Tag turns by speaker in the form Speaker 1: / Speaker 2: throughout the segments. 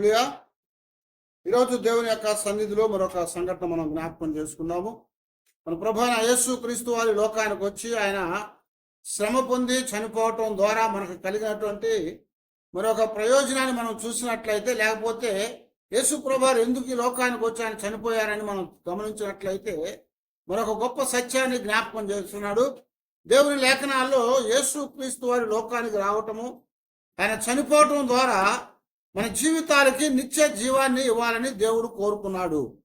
Speaker 1: హల్లెలూయా. ఈరోజు దేవుని యొక్క సన్నిధిలో మరొక సంఘటన మనం జ్ఞాపకం చేసుకున్నాము. మన ప్రభాన యేసు క్రీస్తు వారి లోకానికి వచ్చి ఆయన శ్రమ పొంది చనిపోవటం ద్వారా మనకు కలిగినటువంటి మరొక ప్రయోజనాన్ని మనం చూసినట్లయితే లేకపోతే యేసు ప్రభారు ఎందుకు ఈ లోకానికి వచ్చి ఆయన చనిపోయారని మనం గమనించినట్లయితే మరొక గొప్ప సత్యాన్ని జ్ఞాపకం చేస్తున్నాడు. దేవుని లేఖనాల్లో యేసు క్రీస్తు వారి లోకానికి రావటము ఆయన చనిపోవటం ద్వారా మన జీవితాలకి నిత్య జీవాన్ని ఇవ్వాలని దేవుడు కోరుకున్నాడు.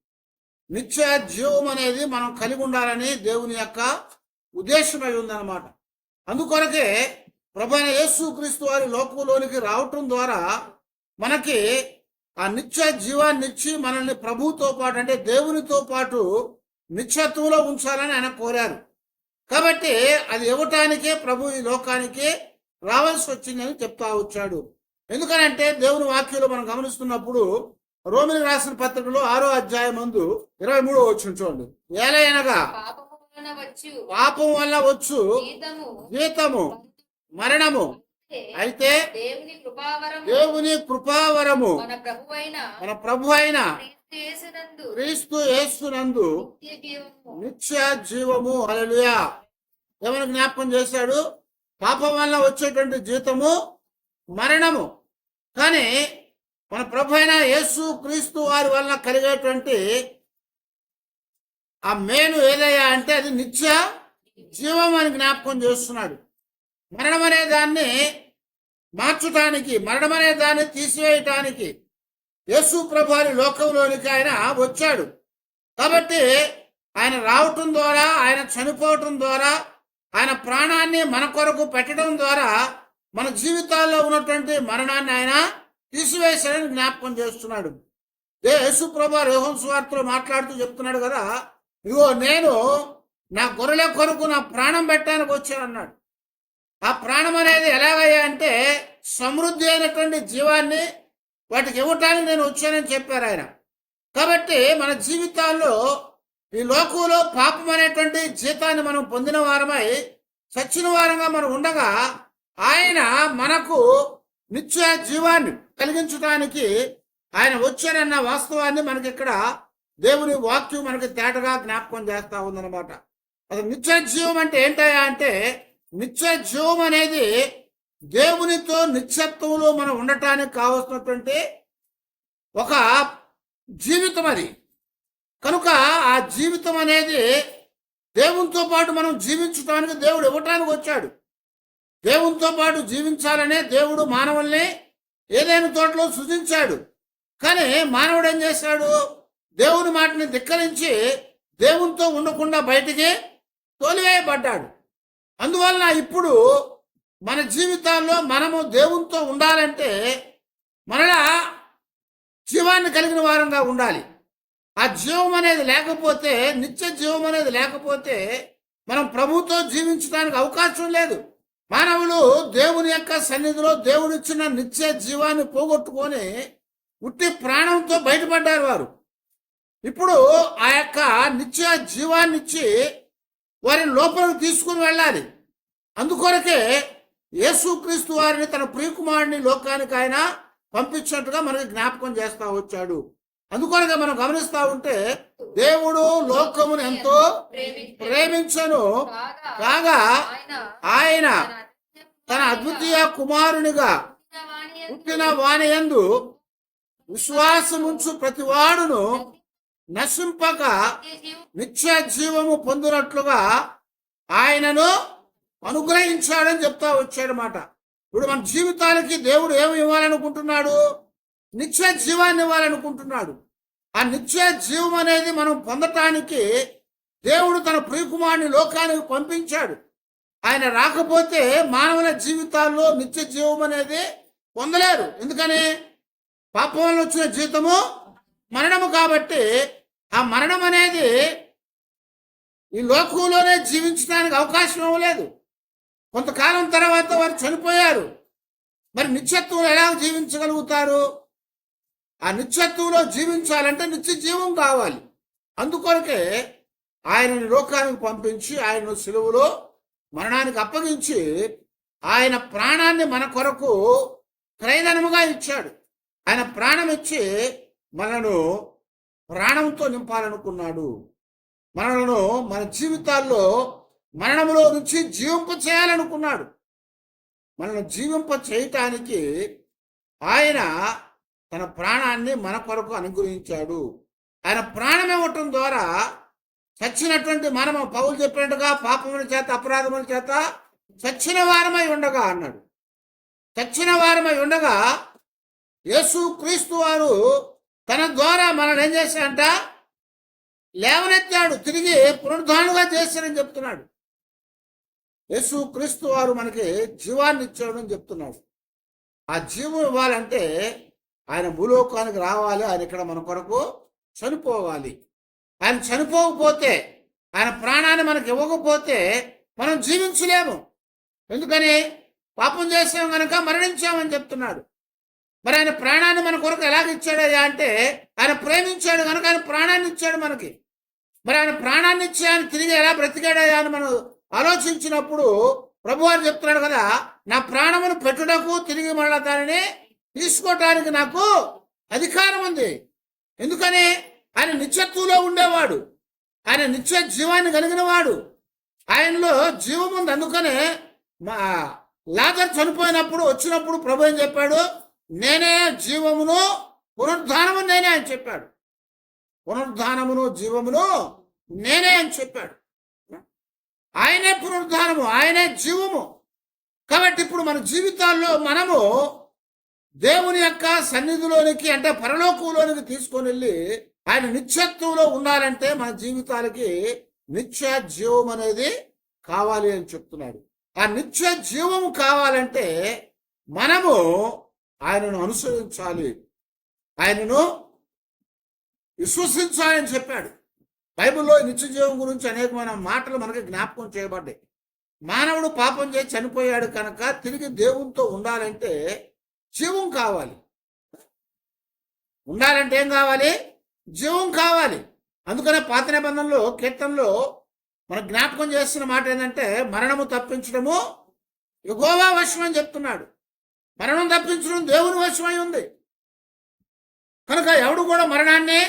Speaker 1: నిత్య జీవం అనేది మనం కలిగి ఉండాలని దేవుని యొక్క ఉద్దేశమై ఉందన్నమాట. అందుకొరకే ప్రభైన యేసు క్రీస్తు వారి లోకంలోనికి రావటం ద్వారా మనకి ఆ నిత్య జీవాన్ని ఇచ్చి మనల్ని ప్రభువుతో పాటు అంటే దేవునితో పాటు నిత్యత్వంలో ఉంచాలని ఆయన కోరారు. కాబట్టి అది ఇవ్వటానికే ప్రభు ఈ లోకానికి రావాల్సి వచ్చిందని చెప్తా వచ్చాడు. ఎందుకనంటే దేవుని వాక్యంలో మనం గమనిస్తున్నప్పుడు రోమిని రాసిన పత్రికలో ఆరో అధ్యాయం మందు ఇరవై మూడో వచ్చిన చూడండి. ఏలైనగా
Speaker 2: వచ్చు.
Speaker 1: పాపం వల్ల వచ్చు
Speaker 2: జీతము.
Speaker 1: మరణము. అయితే
Speaker 2: దేవుని కృపావరం
Speaker 1: దేవుని కృపావరము.
Speaker 2: మన
Speaker 1: ప్రభు అయిన
Speaker 2: క్రీస్తు యేసునందు నిత్య జీవము.
Speaker 1: హల్లెలూయా. ఏమని జ్ఞాపకం చేశాడు. పాపం వల్ల వచ్చేటువంటి జీతము మరణము. కానీ మన ప్రభు అయిన యేసు క్రీస్తు వారి వలన కలిగేటువంటి ఆ మేలు ఏదయ్యా అంటే అది నిత్య జీవం అని జ్ఞాపకం చేస్తున్నాడు. మరణం అనే దాన్ని మార్చటానికి మరణం అనే దాన్ని తీసివేయటానికి యేసు ప్రభారి లోకంలోనికి ఆయన వచ్చాడు. కాబట్టి ఆయన రావటం ద్వారా ఆయన చనిపోవటం ద్వారా ఆయన ప్రాణాన్ని మన కొరకు పెట్టడం ద్వారా మన జీవితాల్లో ఉన్నటువంటి మరణాన్ని ఆయన తీసివేశాడని జ్ఞాపకం చేస్తున్నాడు. ఏ యేసుప్రభ రోహన్ సువార్తలో మాట్లాడుతూ చెప్తున్నాడు కదా ఇగో నేను నా గొర్రెల కొరకు నా ప్రాణం పెట్టడానికి వచ్చానన్నాడు. ఆ ప్రాణం అనేది ఎలాగయ్యా అంటే సమృద్ధి అయినటువంటి జీవాన్ని వాటికి ఇవ్వటానికి నేను వచ్చానని చెప్పారు ఆయన. కాబట్టి మన జీవితాల్లో ఈ లోకంలో పాపం అనేటువంటి జీతాన్ని మనం పొందిన వారమై సచ్చిన వారంగా మనం ఉండగా ఆయన మనకు నిత్య జీవాన్ని కలిగించడానికి ఆయన వచ్చారన్న వాస్తవాన్ని మనకి ఇక్కడ దేవుని వాక్యం మనకి తేటగా జ్ఞాపకం చేస్తా ఉందన్నమాట. అసలు నిత్య జీవం అంటే ఏంటయ్యా అంటే నిత్య జీవం అనేది దేవునితో నిత్యత్వంలో మనం ఉండటానికి కావలసినటువంటి ఒక జీవితం అది. కనుక ఆ జీవితం అనేది దేవునితో పాటు మనం జీవించడానికి దేవుడు ఇవ్వటానికి వచ్చాడు. దేవునితో పాటు జీవించాలనే దేవుడు మానవుల్ని ఏదైనా తోటలో సృజించాడు. కానీ మానవుడు ఏం చేశాడు? దేవుని మాటని ధిక్కరించి దేవునితో ఉండకుండా బయటికి తోలివేయబడ్డాడు. అందువలన ఇప్పుడు మన జీవితాల్లో మనము దేవునితో ఉండాలంటే మనలా జీవాన్ని కలిగిన వారంగా ఉండాలి. ఆ జీవం అనేది లేకపోతే నిత్య జీవం అనేది లేకపోతే మనం ప్రభుతో జీవించడానికి అవకాశం లేదు. మానవులు దేవుని యొక్క సన్నిధిలో దేవుడిచ్చిన నిత్య జీవాన్ని పోగొట్టుకొని ఉట్టి ప్రాణంతో బయటపడ్డారు వారు. ఇప్పుడు ఆ యొక్క నిత్య జీవాన్ని ఇచ్చి వారిని లోపలికి తీసుకుని వెళ్ళాలి. అందుకొరకే యేసుక్రీస్తు వారిని తన ప్రియకుమారుని లోకానికి ఆయన పంపించినట్టుగా మనకి జ్ఞాపకం చేస్తా వచ్చాడు. అందుకొరకే మనం గమనిస్తా ఉంటే దేవుడు లోకమును ఎంతో ప్రేమించను. కాగా ఆయన తన అద్వితీయ కుమారునిగా పుట్టిన వాణి ఎందు విశ్వాసముంచు ప్రతివాడును నశింపక నిత్య జీవము పొందినట్లుగా ఆయనను అనుగ్రహించాడని చెప్తా వచ్చాడనమాట ఇప్పుడు మన జీవితాలకి దేవుడు ఏమి ఇవ్వాలనుకుంటున్నాడు? నిత్య జీవాన్ని ఇవ్వాలనుకుంటున్నాడు ఆ నిత్య జీవం అనేది మనం పొందటానికి దేవుడు తన ప్రియకుమారుని లోకానికి పంపించాడు. ఆయన రాకపోతే మానవుల జీవితాల్లో నిత్య జీవం అనేది పొందలేరు. ఎందుకని? పాపం వచ్చిన జీతము మరణము కాబట్టి ఆ మరణం అనేది ఈ లోకంలోనే జీవించడానికి అవకాశం ఇవ్వలేదు. కొంతకాలం తర్వాత వారు చనిపోయారు. మరి నిత్యత్వం ఎలా జీవించగలుగుతారు? ఆ నిత్యత్వంలో జీవించాలంటే నిత్య జీవం కావాలి. అందుకొరకే ఆయనని లోకానికి పంపించి ఆయన సెలవులో మరణానికి అప్పగించి ఆయన ప్రాణాన్ని మన కొరకు క్రయధనముగా ఇచ్చాడు. ఆయన ప్రాణం ఇచ్చి మనను ప్రాణంతో నింపాలనుకున్నాడు. మనలను మన జీవితాల్లో మరణంలో నుంచి జీవింప చేయాలనుకున్నాడు. మనల్ని జీవింప చేయటానికి ఆయన తన ప్రాణాన్ని మన కొరకు అనుగ్రహించాడు. ఆయన ప్రాణం ఇవ్వటం ద్వారా చచ్చినటువంటి మనము పౌలు చెప్పినట్టుగా పాపముల చేత అపరాధముల చేత చచ్చిన వారమై ఉండగా అన్నాడు. చచ్చిన వారమై ఉండగా యేసు క్రీస్తు వారు తన ద్వారా మనల్ని ఏం చేశాడంట లేవనెత్తాడు తిరిగి పునరుద్ధానుగా చేశారని చెప్తున్నాడు. యేసు క్రీస్తు వారు మనకి జీవాన్ని ఇచ్చాడు అని చెప్తున్నాడు. ఆ జీవం ఇవ్వాలంటే ఆయన భూలోకానికి రావాలి ఆయన ఇక్కడ మన కొరకు చనిపోవాలి. ఆయన చనిపోకపోతే ఆయన ప్రాణాన్ని మనకి ఇవ్వకపోతే మనం జీవించలేము. ఎందుకని? పాపం చేసాం కనుక మరణించామని చెప్తున్నాడు. మరి ఆయన ప్రాణాన్ని మన కొరకు ఎలాగ ఇచ్చాడయ్యా అంటే ఆయన ప్రేమించాడు కనుక ఆయన ప్రాణాన్ని ఇచ్చాడు మనకి. మరి ఆయన ప్రాణాన్ని ఇచ్చి ఆయన తిరిగి ఎలా బ్రతికాడయ్యా అని మనం ఆలోచించినప్పుడు ప్రభు అని చెప్తున్నాడు కదా నా ప్రాణమును పెట్టుటకు తిరిగి మళ్ళా దానిని తీసుకోవటానికి నాకు అధికారం ఉంది. ఎందుకని? ఆయన నిత్యత్వంలో ఉండేవాడు. ఆయన నిత్య జీవాన్ని కలిగిన వాడు. ఆయనలో జీవం ఉంది. అందుకనే మా లాజర్ చనిపోయినప్పుడు వచ్చినప్పుడు ప్రభు ఏం చెప్పాడు? నేనే జీవమును పునరుద్ధానము నేనే అని చెప్పాడు. పునరుద్ధానమును జీవమును నేనే అని చెప్పాడు. ఆయనే పునరుద్ధానము ఆయనే జీవము. కాబట్టి ఇప్పుడు మన జీవితాల్లో మనము దేవుని యొక్క సన్నిధిలోనికి అంటే పరలోకంలోనికి తీసుకొని వెళ్ళి ఆయన నిత్యత్వంలో ఉండాలంటే మన జీవితాలకి నిత్య జీవం అనేది కావాలి అని చెప్తున్నాడు. ఆ నిత్య జీవం కావాలంటే మనము ఆయనను అనుసరించాలి. ఆయనను విశ్వసించాలని చెప్పాడు. బైబిల్లో నిత్య జీవం గురించి అనేకమైన మాటలు మనకి జ్ఞాపకం చేయబడ్డాయి. మానవుడు పాపం చేసి చనిపోయాడు కనుక తిరిగి దేవునితో ఉండాలంటే జీవం కావాలి. ఉండాలంటే ఏం కావాలి? జీవం కావాలి. అందుకనే పాత నిబంధనలో కీర్తనలో మన జ్ఞాపకం చేస్తున్న మాట ఏంటంటే మరణము తప్పించడము యుగోవా వశం అని చెప్తున్నాడు. మరణం తప్పించడం దేవుని వశమై ఉంది. కనుక ఎవడు కూడా మరణాన్ని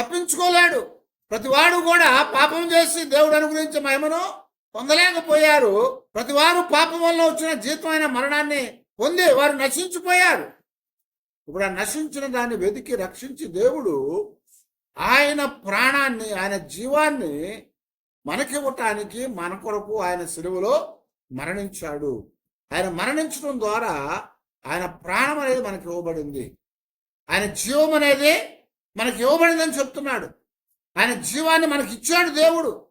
Speaker 1: తప్పించుకోలేడు. ప్రతివాడు కూడా పాపం చేసి దేవుడు అనుగ్రహించే మహిమను పొందలేకపోయారు. ప్రతివారు పాపం వల్ల వచ్చిన జీతమైన మరణాన్ని ఉంది వారు నశించిపోయారు. ఇప్పుడు ఆ నశించిన దాన్ని వెతికి రక్షించి దేవుడు ఆయన ప్రాణాన్ని ఆయన జీవాన్ని మనకివ్వటానికి మన కొరకు ఆయన సెలవులో మరణించాడు. ఆయన మరణించడం ద్వారా ఆయన ప్రాణం అనేది మనకి ఇవ్వబడింది. ఆయన జీవం అనేది మనకి ఇవ్వబడిందని చెప్తున్నాడు. ఆయన జీవాన్ని మనకి ఇచ్చాడు దేవుడు.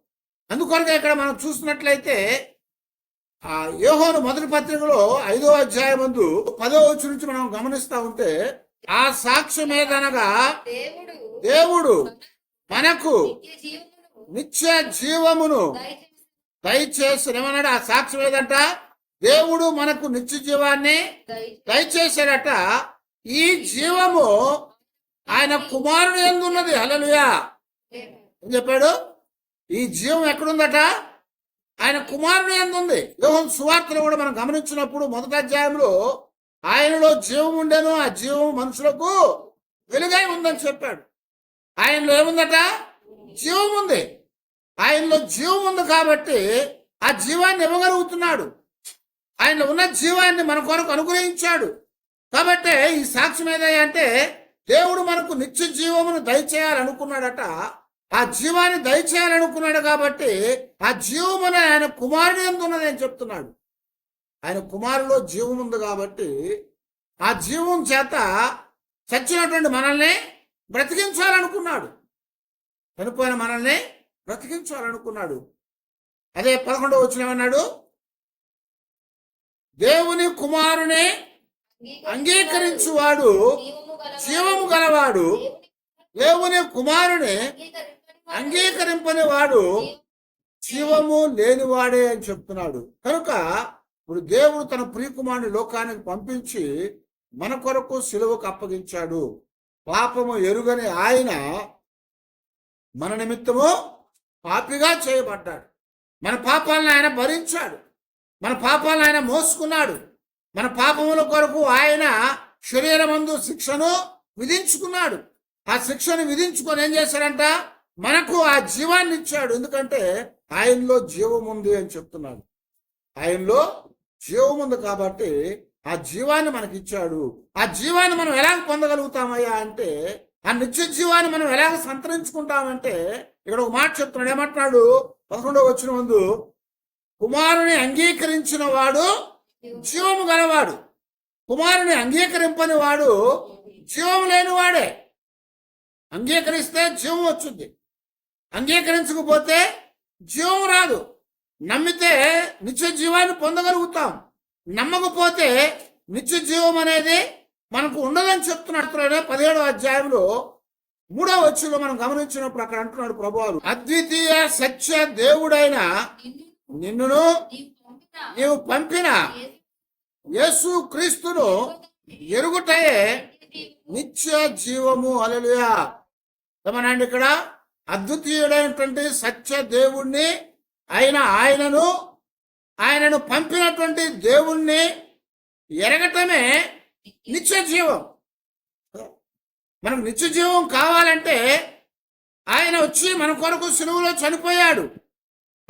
Speaker 1: అందుకొరకే ఇక్కడ మనం చూసినట్లయితే ఆ యోహోను మొదటి పత్రికలో ఐదో అధ్యాయం ముందు పదో వచ్చి నుంచి మనం గమనిస్తా ఉంటే ఆ సాక్ష్యం ఏదనగా
Speaker 2: దేవుడు
Speaker 1: దేవుడు మనకు
Speaker 2: నిత్య జీవమును దయచేసి
Speaker 1: ఏమన్నాడు ఆ సాక్ష్యం ఏదంట? దేవుడు మనకు నిత్య జీవాన్ని దయచేశాడట. ఈ జీవము ఆయన కుమారుడు ఎందున్నది? హల్లెలూయా. ఏం చెప్పాడు? ఈ జీవం ఎక్కడుందట? ఆయన కుమారుడు ఎందుంది? యోహన్ సువార్తను కూడా మనం గమనించినప్పుడు మొదటి అధ్యాయంలో ఆయనలో జీవం ఉండేను ఆ జీవం మనుషులకు వెలుగై ఉందని చెప్పాడు. ఆయనలో ఏముందట? జీవం ఉంది. ఆయనలో జీవం ఉంది కాబట్టి ఆ జీవాన్ని ఇవ్వగలుగుతున్నాడు. ఆయన ఉన్న జీవాన్ని మన కొరకు అనుగ్రహించాడు. కాబట్టి ఈ సాక్ష్యం ఏదయ్యా అంటే దేవుడు మనకు నిత్య జీవమును దయచేయాలనుకున్నాడట. ఆ జీవాన్ని దయచేయాలనుకున్నాడు కాబట్టి ఆ జీవమున ఆయన కుమారుడు ఎందున్నది అని చెప్తున్నాడు. ఆయన కుమారులో జీవం ఉంది కాబట్టి ఆ జీవం చేత చచ్చినటువంటి మనల్ని బ్రతికించాలనుకున్నాడు. చనిపోయిన మనల్ని బ్రతికించాలనుకున్నాడు. అదే పదకొండవ వచ్చిన ఏమన్నాడు? దేవుని కుమారుని అంగీకరించువాడు జీవము గలవాడు దేవుని కుమారుని అంగీకరింపని వాడు జీవము లేనివాడే అని చెప్తున్నాడు. కనుక ఇప్పుడు దేవుడు తన ప్రియకుమారుని లోకానికి పంపించి మన కొరకు సిలువకు అప్పగించాడు. పాపము ఎరుగని ఆయన మన నిమిత్తము పాపిగా చేయబడ్డాడు. మన పాపాలను ఆయన భరించాడు. మన పాపాలను ఆయన మోసుకున్నాడు. మన పాపముల కొరకు ఆయన శరీరమందు శిక్షను విధించుకున్నాడు. ఆ శిక్షను విధించుకొని ఏం చేశాడంట? మనకు ఆ జీవాన్ని ఇచ్చాడు. ఎందుకంటే ఆయనలో జీవం ఉంది అని చెప్తున్నాడు. ఆయనలో జీవం ఉంది కాబట్టి ఆ జీవాన్ని మనకి ఇచ్చాడు. ఆ జీవాన్ని మనం ఎలాగ పొందగలుగుతామయ్యా అంటే ఆ నిత్య జీవాన్ని మనం ఎలాగ సంతరించుకుంటామంటే ఇక్కడ ఒక మాట చెప్తున్నాడు. ఏమంటున్నాడు? పదకొండవ వచ్చిన ముందు కుమారుని అంగీకరించిన వాడు జీవము గలవాడు. కుమారుని అంగీకరింపని వాడు జీవం లేని వాడే అంగీకరిస్తే జీవం వచ్చింది. అంగీకరించకపోతే జీవం రాదు. నమ్మితే నిత్య జీవాన్ని పొందగలుగుతాం. నమ్మకపోతే నిత్య జీవం అనేది మనకు ఉండదని చెప్తున్నట్లునే పదిహేడో అధ్యాయంలో మూడో వచ్చులో మనం గమనించినప్పుడు అక్కడ అంటున్నాడు ప్రభువారు అద్వితీయ సత్య దేవుడైన నిన్నును
Speaker 2: నీవు పంపిన
Speaker 1: నీవు పంపిన యేసు క్రీస్తును ఎరుగుటయే నిత్య జీవము. అలలుయా ఏమనండి ఇక్కడ అద్వితీయుడైనటువంటి సత్య దేవుణ్ణి ఆయన ఆయనను ఆయనను పంపినటువంటి దేవుణ్ణి ఎరగటమే నిత్య జీవం. మనకు నిత్య జీవం కావాలంటే ఆయన వచ్చి మన కొరకు సులువులో చనిపోయాడు.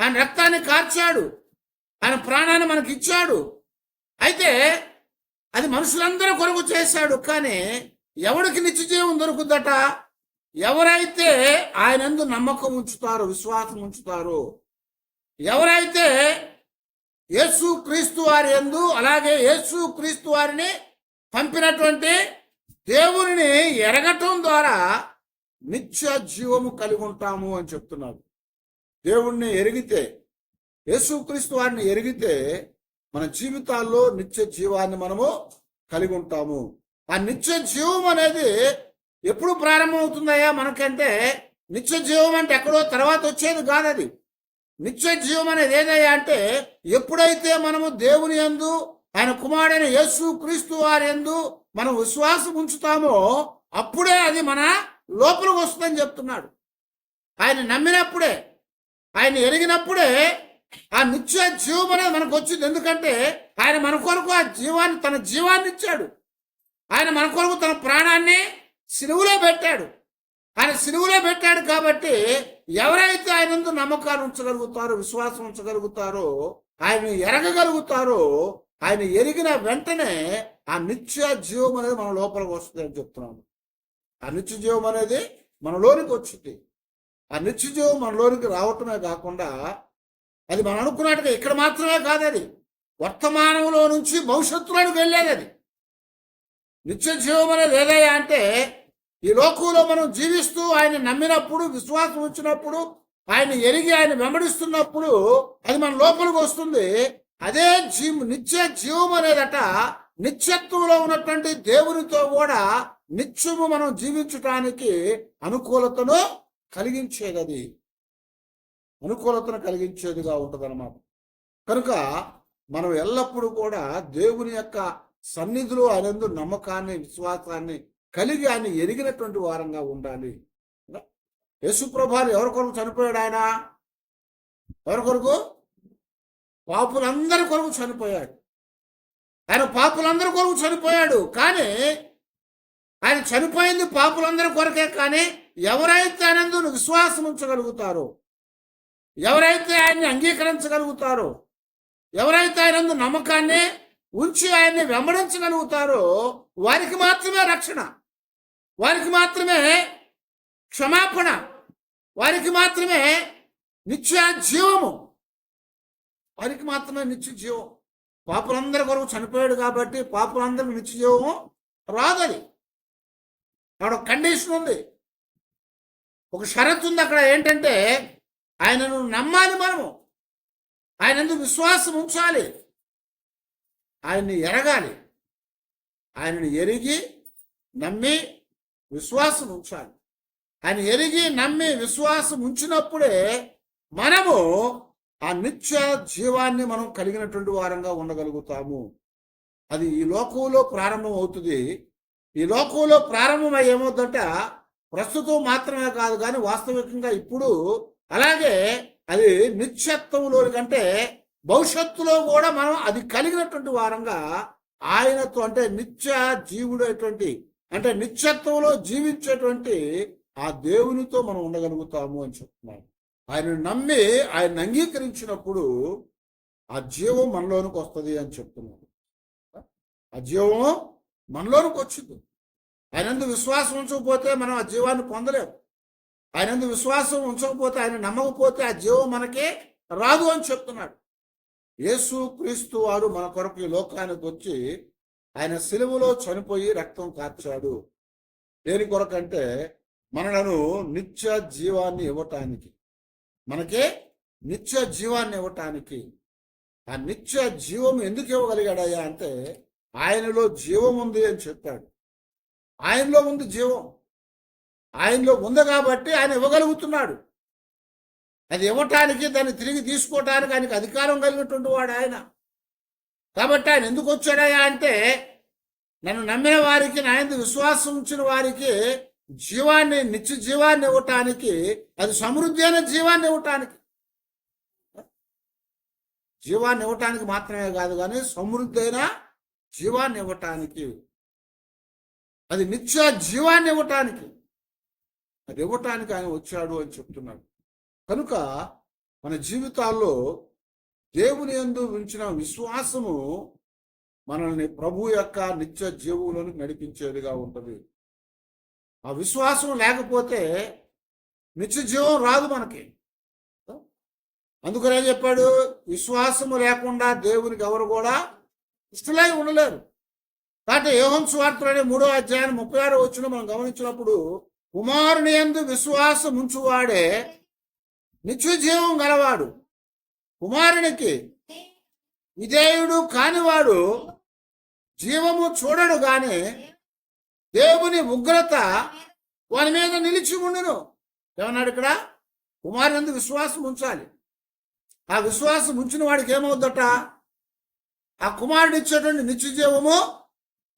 Speaker 1: ఆయన రక్తాన్ని కార్చాడు. ఆయన ప్రాణాన్ని మనకి ఇచ్చాడు. అయితే అది మనుషులందరూ కొరకు చేశాడు. కానీ ఎవడికి నిత్య జీవం దొరుకుద్దట? ఎవరైతే ఆయనందు నమ్మకం ఉంచుతారో విశ్వాసం ఉంచుతారో ఎవరైతే యేసు క్రీస్తు వారి ఎందు అలాగే యేసు క్రీస్తు వారిని పంపినటువంటి దేవుని ఎరగటం ద్వారా నిత్య జీవము కలిగి ఉంటాము అని చెప్తున్నారు. దేవుణ్ణి ఎరిగితే యేసుక్రీస్తు వారిని ఎరిగితే మన జీవితాల్లో నిత్య జీవాన్ని మనము కలిగి ఉంటాము. ఆ నిత్య జీవం అనేది ఎప్పుడు ప్రారంభమవుతుందయ్యా మనకంటే? నిత్య జీవం అంటే ఎక్కడో తర్వాత వచ్చేది కాదు అది నిత్య జీవం అనేది ఏదయ్యా అంటే ఎప్పుడైతే మనము దేవుని యందు ఆయన కుమారుడైన యేసు క్రీస్తు వారి యందు మనం విశ్వాసం ఉంచుతామో అప్పుడే అది మన లోపలికి వస్తుందని చెప్తున్నాడు. ఆయన నమ్మినప్పుడే ఆయన ఎరిగినప్పుడే ఆ నిత్య జీవం అనేది మనకు వచ్చింది. ఎందుకంటే ఆయన మన కొరకు ఆ జీవాన్ని తన జీవాన్ని ఇచ్చాడు. ఆయన మన కొరకు తన ప్రాణాన్ని సిలువులో పెట్టాడు. ఆయన సిలువులో పెట్టాడు కాబట్టి ఎవరైతే ఆయన నమ్మకాన్ని ఉంచగలుగుతారో విశ్వాసం ఉంచగలుగుతారో ఆయన ఎరగగలుగుతారో ఆయన ఎరిగిన వెంటనే ఆ నిత్య జీవం అనేది మన లోపలికి వస్తుంది అని చెప్తున్నాను ఆ నిత్య జీవం అనేది మనలోనికి వచ్చింది. ఆ నిత్య జీవం మనలోనికి రావటమే కాకుండా అది మనం అనుకున్నట్టుగా ఇక్కడ మాత్రమే కాదు అది. వర్తమానంలో నుంచి భవిష్యత్తులోనికి వెళ్ళేది అది. నిత్య జీవం అనేది ఏదయ్యా అంటే ఈ లోకంలో మనం జీవిస్తూ ఆయన నమ్మినప్పుడు విశ్వాసం ఉంచినప్పుడు ఆయన ఎరిగి ఆయన వెంబడిస్తున్నప్పుడు అది మన లోపలికి వస్తుంది. అదే జీ నిత్య జీవం అనేదట నిత్యత్వంలో ఉన్నటువంటి దేవునితో కూడా నిత్యము మనం జీవించటానికి అనుకూలతను కలిగించేది అది అనుకూలతను కలిగించేదిగా ఉంటదన్నమాట. కనుక మనం ఎల్లప్పుడూ కూడా దేవుని యొక్క సన్నిధిలో అనేందు నమ్మకాన్ని విశ్వాసాన్ని కలిగి ఆయన ఎరిగినటువంటి వారంగా ఉండాలి. యేసుప్రభాలు ఎవరి కొరకు చనిపోయాడు ఆయన? ఎవరి కొరకు? పాపులందరి కొరకు చనిపోయాడు. ఆయన పాపులందరి కొరకు చనిపోయాడు. కానీ ఆయన చనిపోయింది పాపులందరి కొరకే కానీ ఎవరైతే ఆయనందు విశ్వాసం ఉంచగలుగుతారో ఎవరైతే ఆయన్ని అంగీకరించగలుగుతారో ఎవరైతే ఆయనందు నమ్మకాన్ని ఉంచి ఆయన్ని వెంబడించగలుగుతారో వారికి మాత్రమే రక్షణ. వారికి మాత్రమే క్షమాపణ వారికి మాత్రమే నిత్య జీవము వారికి మాత్రమే నిత్య జీవం పాపులందరి కొరకు చనిపోయాడు కాబట్టి పాపులందరికి నిత్య జీవము రాదది. అక్కడ కండిషన్ ఉంది. ఒక షరతు ఉంది అక్కడ ఏంటంటే ఆయనను నమ్మాలి మనము. ఆయన ఎందుకు విశ్వాసం ఉంచాలి. ఆయన్ని ఎరగాలి. ఆయనను ఎరిగి నమ్మి విశ్వాసం ఉంచాలి. ఆయన ఎరిగి నమ్మి విశ్వాసం ఉంచినప్పుడే మనము ఆ నిత్య జీవాన్ని మనం కలిగినటువంటి వారంగా ఉండగలుగుతాము. అది ఈ లోకంలో ప్రారంభం అవుతుంది. ఈ లోకంలో ప్రారంభమై ఏమవుతుందంట? ప్రస్తుతం మాత్రమే కాదు కానీ వాస్తవికంగా ఇప్పుడు అలాగే అది నిత్యత్వంలో కంటే భవిష్యత్తులో కూడా మనం అది కలిగినటువంటి వారంగా ఆయనతో అంటే నిత్య జీవుడైనటువంటి అంటే నిత్యత్వంలో జీవించేటువంటి ఆ దేవునితో మనం ఉండగలుగుతాము అని చెప్తున్నాడు. ఆయన నమ్మి ఆయన అంగీకరించినప్పుడు ఆ జీవం మనలోనికి వస్తుంది అని చెప్తున్నాడు. ఆ జీవం మనలోనికి వచ్చింది. ఆయనందు విశ్వాసం ఉంచకపోతే మనం ఆ జీవాన్ని పొందలేము ఆయనందు విశ్వాసం ఉంచకపోతే ఆయన నమ్మకపోతే ఆ జీవం మనకి రాదు అని చెప్తున్నాడు. యేసు క్రీస్తు వాడు మన కొరకు ఈ లోకానికి వచ్చి ఆయన సిలువలో చనిపోయి రక్తం కార్చాడు. దేని కొరకంటే మనలను నిత్య జీవాన్ని ఇవ్వటానికి. మనకే నిత్య జీవాన్ని ఇవ్వటానికి. ఆ నిత్య జీవం ఎందుకు ఇవ్వగలిగాడయ్యా అంటే ఆయనలో జీవం ఉంది అని చెప్పాడు. ఆయనలో ఉంది జీవం. ఆయనలో ఉంది కాబట్టి ఆయన ఇవ్వగలుగుతున్నాడు. అది ఇవ్వటానికి దాన్ని తిరిగి తీసుకోవటానికి ఆయనకు అధికారం కలిగినటువంటి వాడు ఆయన. కాబట్టి ఆయన ఎందుకు వచ్చాడయా అంటే నన్ను నమ్మిన వారికి నా యందు విశ్వాసం ఉంచిన వారికి జీవాన్ని నిత్య జీవాన్ని ఇవ్వటానికి అది సమృద్ధి అయిన జీవాన్ని ఇవ్వటానికి. జీవాన్ని ఇవ్వటానికి మాత్రమే కాదు కానీ సమృద్ధి అయిన జీవాన్ని ఇవ్వటానికి. అది నిత్య జీవాన్ని ఇవ్వటానికి. అది ఇవ్వటానికి ఆయన వచ్చాడు అని చెప్తున్నాడు. కనుక మన జీవితాల్లో దేవుని యందు ఉంచిన విశ్వాసము మనల్ని ప్రభు యొక్క నిత్య జీవులను నడిపించేదిగా ఉంటుంది. ఆ విశ్వాసం లేకపోతే నిత్య జీవం రాదు మనకి. అందుకనే చెప్పాడు? విశ్వాసము లేకుండా దేవునికి ఎవరు కూడా ఇష్టలై ఉండలేరు. కాబట్టి యోహన్ స్వార్థులు అనే మూడో అధ్యాయం ముప్పై ఆరు వచ్చిన మనం గమనించినప్పుడు కుమారుని యందు విశ్వాసం ఉంచువాడే నిత్య జీవం గలవాడు. కుమారునికి విధేయుడు కానివాడు జీవము చూడడు గాని దేవుని ఉగ్రత వాని మీద నిలిచి ఉండును. ఏమన్నాడు ఇక్కడ? కుమారుని విశ్వాసం ఉంచాలి. ఆ విశ్వాసం ఉంచిన వాడికి ఏమవుద్దట? ఆ కుమారుడు ఇచ్చేటువంటి నిత్య జీవము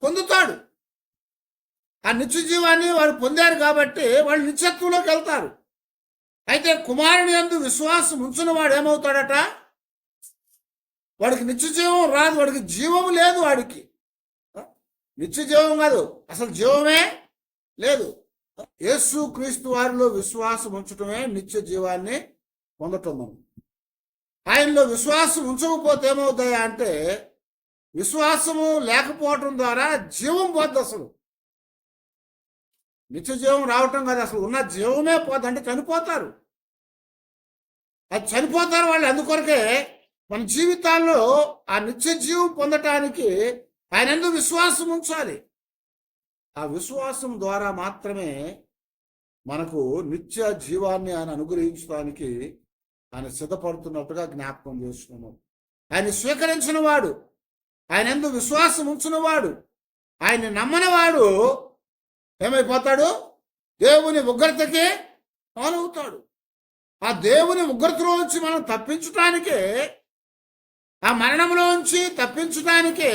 Speaker 1: పొందుతాడు. ఆ నిత్య జీవాన్ని వారు పొందారు కాబట్టి వాళ్ళు నిత్యత్వంలోకి వెళ్తారు. అయితే కుమారుని యందు విశ్వాసం ఉంచిన వాడు ఏమవుతాడట? వాడికి నిత్యజీవం రాదు వాడికి జీవము లేదు వాడికి. నిత్యజీవం కాదు అసలు జీవమే లేదు. యేసు క్రీస్తు వారిలో విశ్వాసం ఉంచటమే నిత్య జీవాన్ని పొందటం మనం ఆయనలో విశ్వాసం ఉంచకపోతే ఏమవుతాయా అంటే విశ్వాసము లేకపోవటం ద్వారా జీవం పోద్ది అసలు. నిత్య జీవం రావటం కాదు. అసలు ఉన్న జీవమే పోదంటే చనిపోతారు. అది చనిపోతారు వాళ్ళు అందుకొరకే మన జీవితాల్లో ఆ నిత్య జీవం పొందటానికి ఆయన ఎందుకు విశ్వాసం ఉంచాలి. ఆ విశ్వాసం ద్వారా మాత్రమే మనకు నిత్య జీవాన్ని ఆయన అనుగ్రహించడానికి ఆయన సిద్ధపడుతున్నట్టుగా జ్ఞాపకం చేస్తున్నాము. ఆయన స్వీకరించిన వాడు ఆయన ఎందు విశ్వాసం ఉంచిన వాడు ఆయన నమ్మని వాడు ఏమైపోతాడు? దేవుని ఉగ్రతకి పాలవుతాడు. ఆ దేవుని ఉగ్రతలోంచి మనం తప్పించటానికే ఆ మరణంలోంచి తప్పించటానికే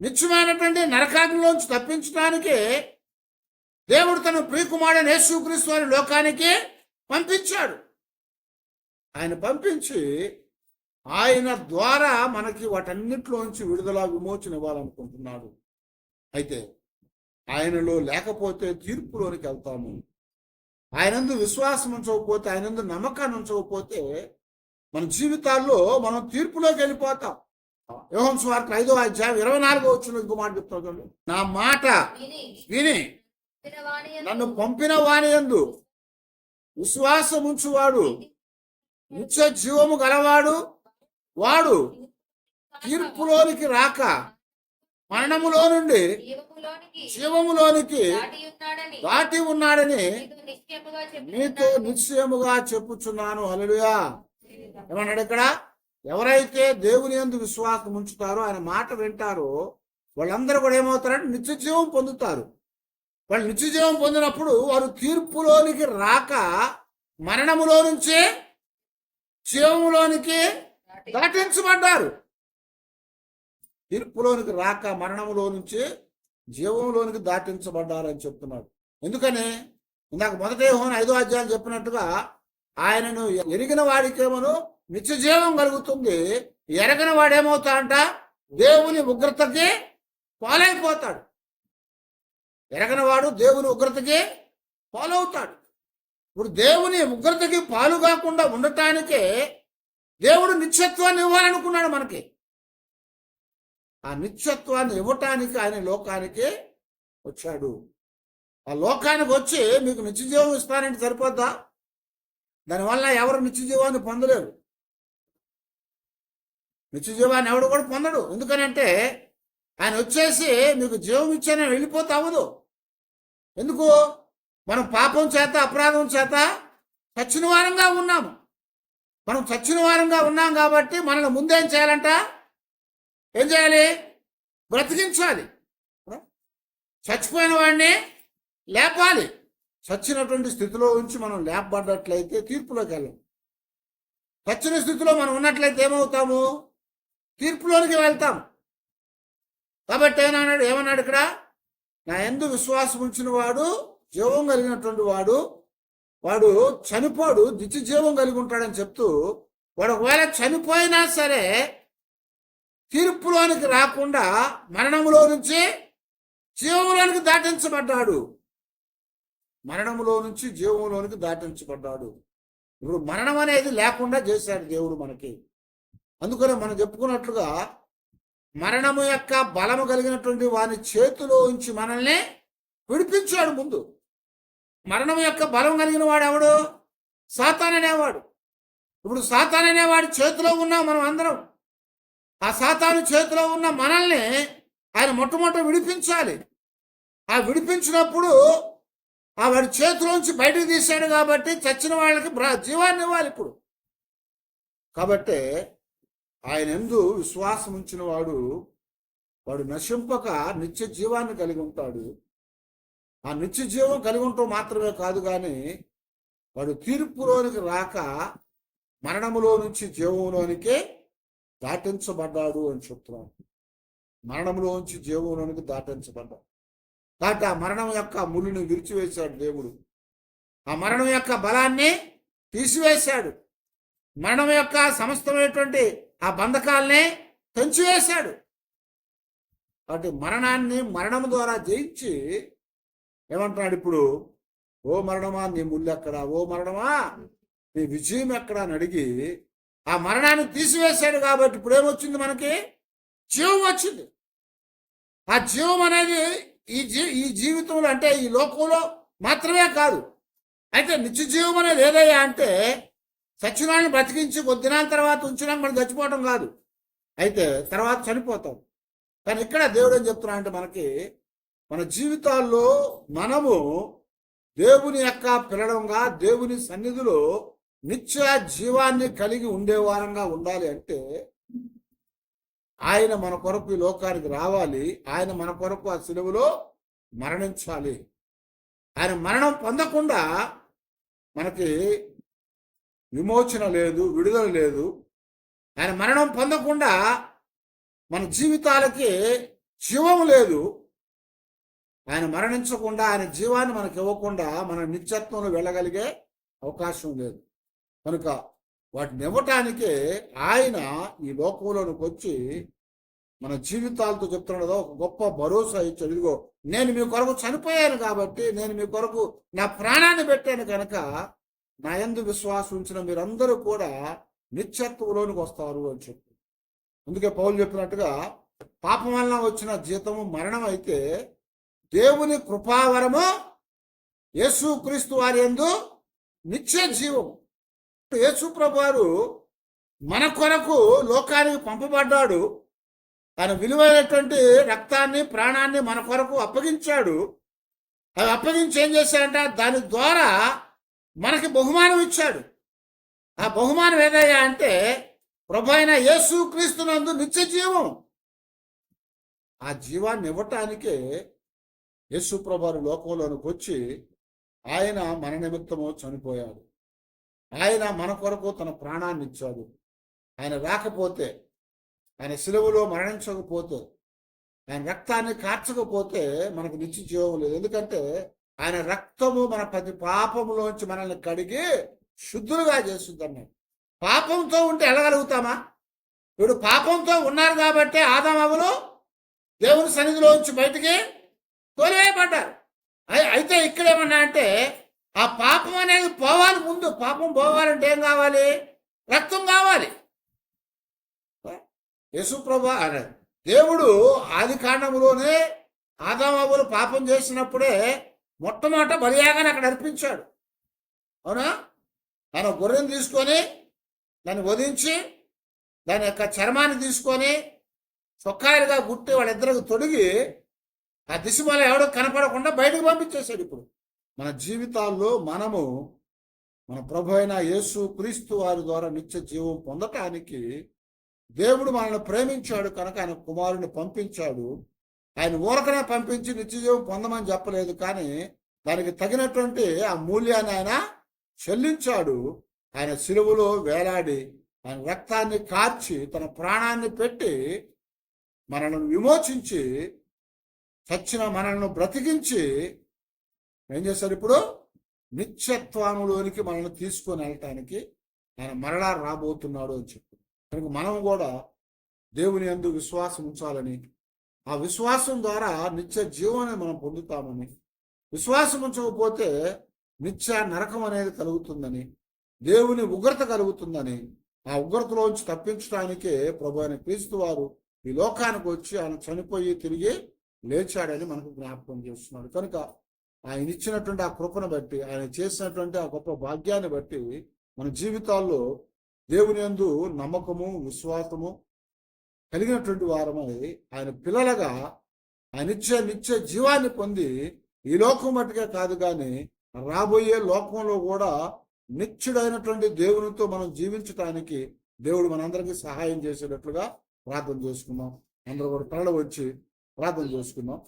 Speaker 1: నిత్యమైనటువంటి నరకాగ్నిలోంచి తప్పించటానికే దేవుడు తన ప్రియకుమారుడు యేసుక్రీస్తు వారి లోకానికి పంపించాడు. ఆయన పంపించి ఆయన ద్వారా మనకి వాటన్నిటిలోంచి విడుదల విమోచన ఇవ్వాలనుకుంటున్నాడు. అయితే ఆయనలో లేకపోతే తీర్పులోనికి వెళ్తాము. ఆయనందు విశ్వాసం ఉంచకపోతే ఆయనందు నమ్మకాన్ని ఉంచకపోతే మన జీవితాల్లో మనం తీర్పులోకి వెళ్ళిపోతాం. యోహం స్వార్థ ఐదో అధ్యాయం ఇరవై నాలుగో వచ్చిన ఇంకో మాట చెప్తా చూడండి. నా మాట
Speaker 2: విని.
Speaker 1: నన్ను పంపిన వానియందు విశ్వాసం ఉంచువాడు నిత్య జీవము గలవాడు వాడు తీర్పులోనికి రాక మరణములో నుండి
Speaker 2: జీవములోనికి దాటి ఉన్నాడని
Speaker 1: మీతో
Speaker 2: చెప్పుచున్నాను.
Speaker 1: నిశ్చయముగా చెప్పుచున్నాను. హల్లెలూయా. ఏమన్నాడు ఇక్కడ? ఎవరైతే దేవుని యందు విశ్వాసం ఉంచుతారో ఆయన మాట వింటారో వాళ్ళందరూ కూడా ఏమవుతారంటే నిత్య జీవం పొందుతారు. వాళ్ళు నిత్య జీవం పొందినప్పుడు వారు తీర్పులోనికి రాక మరణములో నుంచే జీవములోనికి దాటించబడ్డారు. తీర్పులోనికి రాక మరణములో నుంచి జీవంలోనికి దాటించబడ్డారని చెప్తున్నాడు. ఎందుకని? ఇందాక మొదటి యోహాను ఐదో అధ్యాయం చెప్పినట్టుగా ఆయనను ఎరిగిన వాడికేమో నిత్య జీవం కలుగుతుంది. ఎరగిన వాడేమవుతా అంట దేవుని ఉగ్రతకి పాలైపోతాడు. ఎరగనివాడు దేవుని ఉగ్రతకి పాలవుతాడు. ఇప్పుడు దేవుని ఉగ్రతకి పాలు కాకుండా ఉండటానికే దేవుడు నిత్యత్వాన్ని ఇవ్వాలనుకున్నాడు మనకి. ఆ నిత్యత్వాన్ని ఇవ్వటానికి ఆయన లోకానికి వచ్చాడు. ఆ లోకానికి వచ్చి మీకు నిత్యజీవం ఇస్తానంటే సరిపోద్దా? దానివల్ల ఎవరు నిత్యజీవాన్ని పొందలేరు. నిత్యజీవాన్ని ఎవడు కూడా పొందడు. ఎందుకనంటే ఆయన వచ్చేసి మీకు జీవం ఇచ్చానని వెళ్ళిపోతే అవ్వదు. ఎందుకు? మనం పాపం చేత అపరాధం చేత చచ్చిన వారంగా ఉన్నాము. మనం చచ్చిన వారంగా ఉన్నాం కాబట్టి మనల్ని ముందేం చేయాలంట? ఏం చేయాలి? బ్రతికించాలి. చచ్చిపోయిన వాడిని లేపాలి. చచ్చినటువంటి స్థితిలో ఉంచి మనం లేపబడ్డట్లయితే తీర్పులోకి వెళ్ళాం చచ్చిన స్థితిలో మనం ఉన్నట్లయితే ఏమవుతాము? తీర్పులోనికి వెళ్తాం. కాబట్టి ఏమన్నాడు? ఏమన్నాడు ఇక్కడ? నా ఎందు విశ్వాసం ఉంచిన వాడు జీవం కలిగినటువంటి వాడు వాడు చనిపోడు దిత్య జీవం కలిగి ఉంటాడని చెప్తూ వాడు ఒకవేళ చనిపోయినా సరే తీర్పులోనికి రాకుండా మరణములో నుంచి జీవంలోనికి దాటించబడ్డాడు. మరణములో నుంచి జీవంలోనికి దాటించబడ్డాడు. ఇప్పుడు మరణం అనేది లేకుండా చేశాడు దేవుడు మనకి. అందుకనే మనం చెప్పుకున్నట్లుగా మరణము యొక్క బలము కలిగినటువంటి వాని చేతిలో ఉంచి మనల్ని విడిపించాడు ముందు. మరణం యొక్క బలం కలిగిన వాడు ఎవడు? సాతాన్ అనేవాడు. ఇప్పుడు సాతాన్ అనేవాడి చేతిలో ఉన్నాం మనం అందరం. ఆ సాతాను చేతిలో ఉన్న మనల్ని ఆయన మొట్టమొదట విడిపించాలి. ఆ విడిపించినప్పుడు ఆ వాడి చేతిలోంచి బయటకు తీశాడు కాబట్టి చచ్చిన వాళ్ళకి జీవాన్ని ఇవ్వాలి ఇప్పుడు. కాబట్టి ఆయన ఎందు విశ్వాసం ఉంచిన వాడు వాడు నశింపక నిత్య జీవాన్ని కలిగి ఉంటాడు. ఆ నిత్య జీవం కలిగి ఉండటం మాత్రమే కాదు కానీ వాడు తీర్పులోనికి రాక మరణములో నుంచి జీవంలోనికే దాటించబడ్డాడు అని చెప్తున్నాడు. మరణంలో ఉంచి జీవంలోనికి దాటించబడ్డాడు. కాబట్టి ఆ మరణం యొక్క ముళ్ళును విరిచివేశాడు దేవుడు. ఆ మరణం యొక్క బలాన్ని తీసివేశాడు. మరణం యొక్క సమస్తమైనటువంటి ఆ బంధకాల్ని తెంచివేశాడు. కాబట్టి మరణాన్ని మరణం ద్వారా జయించి ఏమంటున్నాడు ఇప్పుడు? ఓ మరణమా నీ ముళ్ళు ఎక్కడా? ఓ మరణమా నీ విజయం ఎక్కడా అని అడిగి ఆ మరణాన్ని తీసివేశాడు కాబట్టి ఇప్పుడు ఏమొచ్చింది మనకి? జీవం వచ్చింది. ఆ జీవం అనేది ఈ జీ ఈ జీవితంలో అంటే ఈ లోకంలో మాత్రమే కాదు. అయితే నిత్య జీవం అనేది ఏదయ్యా అంటే సచ్చినాన్ని బ్రతికించి కొద్ది దినాల తర్వాత ఉంచినాక మనం చచ్చిపోవటం కాదు. అయితే తర్వాత చనిపోతాం. కానీ ఇక్కడ దేవుడు ఏం చెప్తున్నా అంటే మనకి మన జీవితాల్లో మనము దేవుని యొక్క పిలడంగా దేవుని సన్నిధిలో నిత్య జీవాన్ని కలిగి ఉండేవారంగా ఉండాలి అంటే ఆయన మన కొరకు ఈ లోకానికి రావాలి. ఆయన మన కొరకు ఆ సెలవులో మరణించాలి. ఆయన మరణం పొందకుండా మనకి విమోచన లేదు విడుదల లేదు. ఆయన మరణం పొందకుండా మన జీవితాలకి జీవం లేదు. ఆయన మరణించకుండా ఆయన జీవాన్ని మనకి ఇవ్వకుండా మన నిత్యత్వంలో వెళ్ళగలిగే అవకాశం లేదు. కనుక వాటిని ఇవ్వటానికే ఆయన ఈ లోకంలోనికి వచ్చి మన జీవితాలతో చెప్తున్నదో ఒక గొప్ప భరోసా ఇచ్చాడు. ఇదిగో నేను మీ కొరకు చనిపోయాను కాబట్టి నేను మీ కొరకు నా ప్రాణాన్ని పెట్టాను కనుక నా ఎందు విశ్వాసం ఉంచిన మీరందరూ కూడా నిత్యత్వంలోనికి వస్తారు అని చెప్పి. అందుకే పౌలు చెప్పినట్టుగా పాపం వలన వచ్చిన జీతము మరణం అయితే దేవుని కృపావరము యేసు క్రీస్తు వారి ఎందు నిత్య జీవం యేసు వారు మన కొరకు లోకానికి పంపబడ్డాడు. ఆయన విలువైనటువంటి రక్తాన్ని ప్రాణాన్ని మన కొరకు అప్పగించాడు. అవి అప్పగించి ఏం చేశాడంటే దాని ద్వారా మనకి బహుమానం ఇచ్చాడు. ఆ బహుమానం ఏదయ్యా అంటే ప్రభు అయిన యేసు క్రీస్తునందు నిత్య జీవం. ఆ జీవాన్ని ఇవ్వటానికే యేసు ప్రభు లోకంలోనికి వచ్చి ఆయన మన నిమిత్తము చనిపోయాడు. ఆయన మన కొరకు తన ప్రాణాన్ని ఇచ్చాడు ఆయన రాకపోతే ఆయన సిలువలో మరణించకపోతే ఆయన రక్తాన్ని కార్చకపోతే మనకు నిత్య జీవం లేదు. ఎందుకంటే ఆయన రక్తము మన ప్రతి పాపములోంచి మనల్ని కడిగి శుద్ధులుగా చేస్తుంది పాపంతో ఉంటే వెళ్ళగలుగుతామా ఇప్పుడు పాపంతో ఉన్నారు కాబట్టి ఆదామవులు దేవుని సన్నిధిలోంచి బయటికి తోలివేయబడ్డారు అయితే ఇక్కడ ఏమన్నా అంటే ఆ పాపం అనేది పోవాలి ముందు. పాపం పోవాలంటే ఏం కావాలి? రక్తం కావాలి. యశుప్రభ అరే, దేవుడు ఆది కాండంలోనే ఆదామాబులు పాపం చేసినప్పుడే మొట్టమొదట బలియాగానే అక్కడ అర్పించాడు. అవునా? తన గొర్రెను తీసుకొని దాన్ని వధించి దాని యొక్క చర్మాన్ని తీసుకొని చొక్కాయలుగా గుట్టి వాళ్ళిద్దరికి తొడిగి ఆ దిశమల ఎవడో కనపడకుండా బయటకు పంపించేశాడు ఇప్పుడు. మన జీవితాల్లో మనము మన ప్రభు అయిన యేసు క్రీస్తు వారి ద్వారా నిత్య జీవం పొందటానికి దేవుడు మనల్ని ప్రేమించాడు కనుక ఆయన కుమారుని పంపించాడు. ఆయన ఊరకనే పంపించి నిత్య జీవం పొందమని చెప్పలేదు కానీ దానికి తగినటువంటి ఆ మూల్యాన్ని ఆయన చెల్లించాడు. ఆయన సిలువలో వేలాడి ఆయన రక్తాన్ని కార్చి తన ప్రాణాన్ని పెట్టి మనల్ని విమోచించి చచ్చిన మనల్ని బ్రతికించి ఏం చేశారు ఇప్పుడు? నిత్యత్వములోనికి మనల్ని తీసుకొని వెళ్ళటానికి ఆయన మరలా రాబోతున్నాడు అని చెప్పి కనుక మనం కూడా దేవుని అందు విశ్వాసం ఉంచాలని ఆ విశ్వాసం ద్వారా నిత్య జీవాన్ని మనం పొందుతామని విశ్వాసం ఉంచకపోతే నిత్య నరకం అనేది కలుగుతుందని దేవుని ఉగ్రత కలుగుతుందని ఆ ఉగ్రతలోంచి తప్పించడానికే ప్రభు అయిన క్రీస్తు వారు ఈ లోకానికి వచ్చి ఆయన చనిపోయి తిరిగి లేచాడని మనకు జ్ఞాపకం చేస్తున్నాడు. కనుక ఆయన ఇచ్చినటువంటి ఆ కృపను బట్టి ఆయన చేసినటువంటి ఆ గొప్ప భాగ్యాన్ని బట్టి మన జీవితాల్లో దేవుని యందు నమ్మకము విశ్వాసము కలిగినటువంటి వారమై ఆయన పిల్లలుగా ఆయన ఇచ్చే నిత్య జీవాన్ని పొంది ఈ లోకం మట్టుకే కాదు కానీ రాబోయే లోకంలో కూడా నిత్యుడైనటువంటి దేవునితో మనం జీవించటానికి దేవుడు మనందరికీ సహాయం చేసేటట్లుగా ప్రార్థన చేసుకున్నాం అందరూ కూడా తరలి వచ్చి ప్రార్థన చేసుకున్నాం